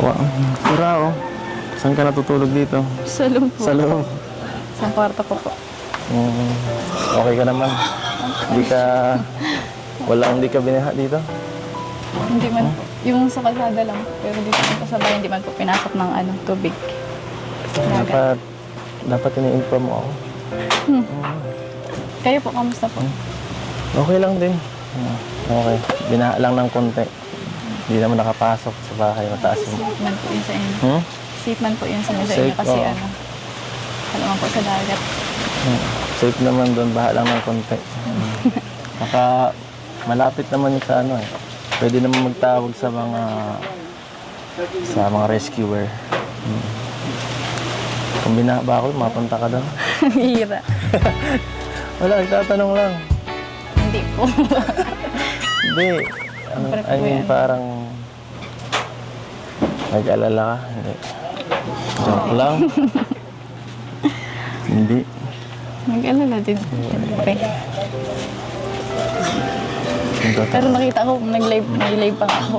Wow. Sira oh. Saan ka natutulog dito? Sa loob po. Sa loob. Sa kwarto ko po. Mm, okay ka naman. Hindi ka... Wala, hindi ka binaha dito? Hindi man po. Yung sa kalsada lang. Pero dito po sa bahay, hindi man po pinasok ng ano, tubig. Dapat... Dapat ini-inform mo ako. Kayo po, kamusta po? Okay lang din. Ah, Okay. Binaha lang ng konti. Hindi naman nakapasok sa bahay. Mataas yung... Safe man po yun sa inyo. Hmm? Safe man po yun sa inyo sa Safe, kasi oo. ano, ano man po sa dagat. Hmm. Safe naman doon. Baha lang ng konti. Hmm. Malapit naman yun sa ano eh. Pwede naman magtawag sa mga... Sa mga rescuer. Hmm. Kung binaha ba ako, mapunta ka doon. Hira. Wala, nagtatanong lang. Hindi po. Hindi. Siyempre po I mean, parang... Nag-alala ka? Hindi. Joke lang. Hindi. Nag-alala din. Siyempre. Pero nakita ko, nag-live, nag-live pa ako.